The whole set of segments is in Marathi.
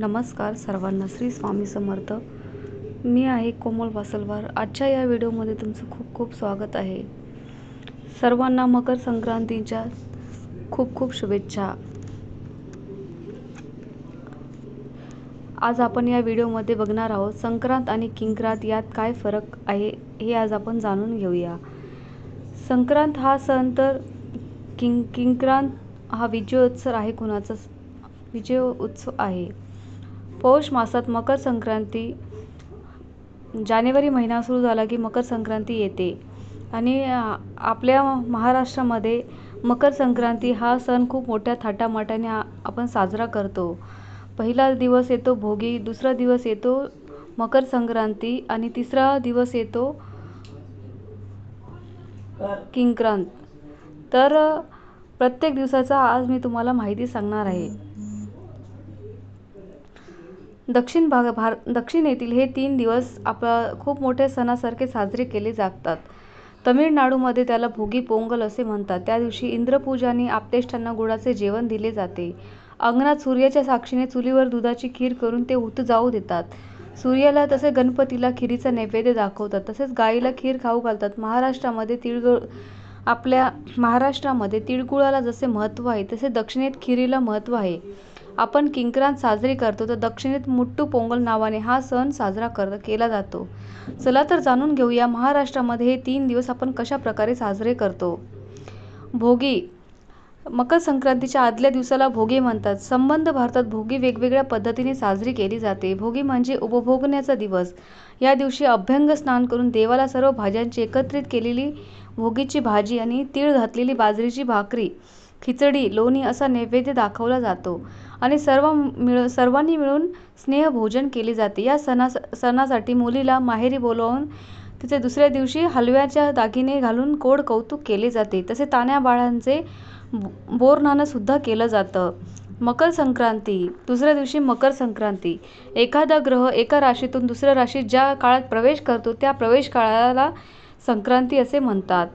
नमस्कार सर्वांना श्री स्वामी समर्थ. मी आहे कोमल वासलवार. आजच्या या व्हिडिओमध्ये तुमचं खूप खूप स्वागत आहे. सर्वांना मकर संक्रांतीच्या खूप खूप शुभेच्छा. आज आपण या व्हिडिओमध्ये बघणार आहोत संक्रांत आणि किंक्रांत यात काय फरक आहे हे आज आपण जाणून घेऊया. संक्रांत हा सण तर किं किंक्रांत हा विजयोत्सव आहे कुणाचा विजय उत्सव आहे. पौष मासात मकर संक्रांती जानेवारी महिना सुरू झाला की मकर संक्रांती येते. आणि आपल्या महाराष्ट्रामध्ये मकर संक्रांती हा सण खूप मोठ्या थाटामाटाने आपण साजरा करतो. पहिला दिवस येतो भोगी दुसरा दिवस येतो मकर संक्रांती आणि तिसरा दिवस येतो किंक्रांत. तर प्रत्येक दिवसाचा आज मी तुम्हाला माहिती सांगणार आहे. दक्षिण भाग भार दक्षिणेतील हे तीन दिवस आप खूप मोठ्या सणासारखे साजरे केले जातात. तमिळनाडूमध्ये त्याला भोगी पोंगल असे म्हणतात. त्या दिवशी इंद्रपूजाने आपतेष्टांना गुळाचे जेवण दिले जाते. अंगणात सूर्याच्या साक्षीने चुलीवर दुधाची खीर करून ते उत जाऊ देतात. सूर्याला तसे गणपतीला खिरीचा नैवेद्य दाखवतात. तसेच गाईला खीर खाऊ घालतात. महाराष्ट्रामध्ये तिळगुळ आपल्या महाराष्ट्रामध्ये तिळगुळाला जसे महत्त्व आहे तसे दक्षिणेत खिरीला महत्त्व आहे. आपण किंक्रांत साजरी करतो तर दक्षिणेत मुट्टू पोंगल नावाने हा सण साजरा कर केला जातो. चला तर जाणून घेऊया महाराष्ट्रामध्ये हे तीन दिवस आपण कशा प्रकारे साजरे करतो. भोगी मकर संक्रांतीच्या आदल्या दिवसाला भोगी म्हणतात. संबंध भारतात भोगी वेगवेगळ्या पद्धतीने साजरी केली जाते. भोगी म्हणजे उपभोगण्याचा दिवस. या दिवशी अभ्यंग स्नान करून देवाला सर्व भाज्यांची एकत्रित केलेली भोगीची भाजी आणि तीळ घातलेली बाजरीची भाकरी. खिचडी लोणी असा नैवेद्य दाखवला जातो आणि सर्व मिळ सर्वांनी मिळून स्नेहभोजन केले जाते. या सणा सणासाठी मुलीला माहेरी बोलावून तिचे दुसऱ्या दिवशी हलव्याच्या दागिने घालून कोड कौतुक केले जाते. तसे तान्या बाळांचे सुद्धा केलं जातं. मकर संक्रांती दुसऱ्या दिवशी मकर संक्रांती. एखादा ग्रह एका राशीतून दुसऱ्या राशीत ज्या काळात प्रवेश करतो त्या प्रवेश काळाला संक्रांती असे म्हणतात.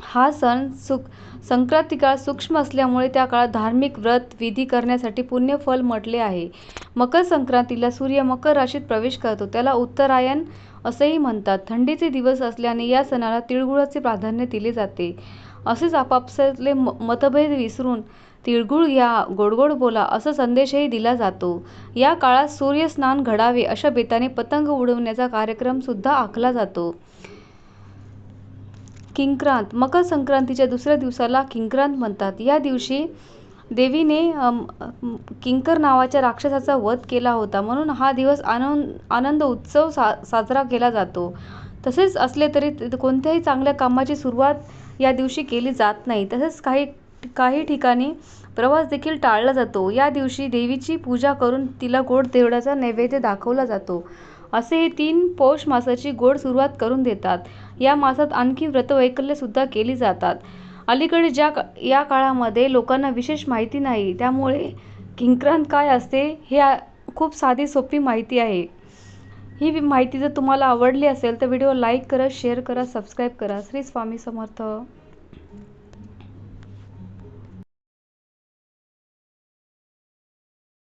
हा सण सुख संक्रांती काळ सूक्ष्म असल्यामुळे त्या काळात धार्मिक व्रत विधी करण्यासाठी पुण्यफल म्हटले आहे. मकर संक्रांतीला सूर्य मकर राशीत प्रवेश करतो. त्याला उत्तरायण असेही म्हणतात. थंडीचे दिवस असल्याने या सणाला तिळगुळाचे प्राधान्य दिले जाते. असेच आपापसातले मतभेद विसरून तिळगुळ घ्या गोडगोड बोला असा संदेशही दिला जातो. या काळात सूर्यस्नान घडावे अशा बेताने पतंग उडवण्याचा कार्यक्रमसुद्धा आखला जातो. किंक्रांत मकर संक्रांतीच्या दुसऱ्या दिवसाला किंक्रांत म्हणतात. या दिवशी देवीने किंकर नावाच्या राक्षसाचा वध केला होता. म्हणून हा दिवस आनंद आनंद उत्सव सा साजरा केला जातो. तसेच असले तरी कोणत्याही चांगल्या कामाची सुरुवात या दिवशी केली जात नाही. तसेच काही काही ठिकाणी प्रवास देखील टाळला जातो. या दिवशी देवीची पूजा करून तिला गोड देवड्याचा नैवेद्य दाखवला जातो. असे हे तीन पौष मासाची गोड सुरुवात करून देतात. या मासात आणखी व्रतवैकल्यसुद्धा केली जातात. अलीकडे ज्या या काळामध्ये लोकांना विशेष माहिती नाही त्यामुळे किंक्रांत काय असते हे खूप साधी सोपी माहिती आहे. ही माहिती जर तुम्हाला आवडली असेल तर व्हिडिओ लाईक करा शेअर करा सबस्क्राईब करा. श्री स्वामी समर्थ.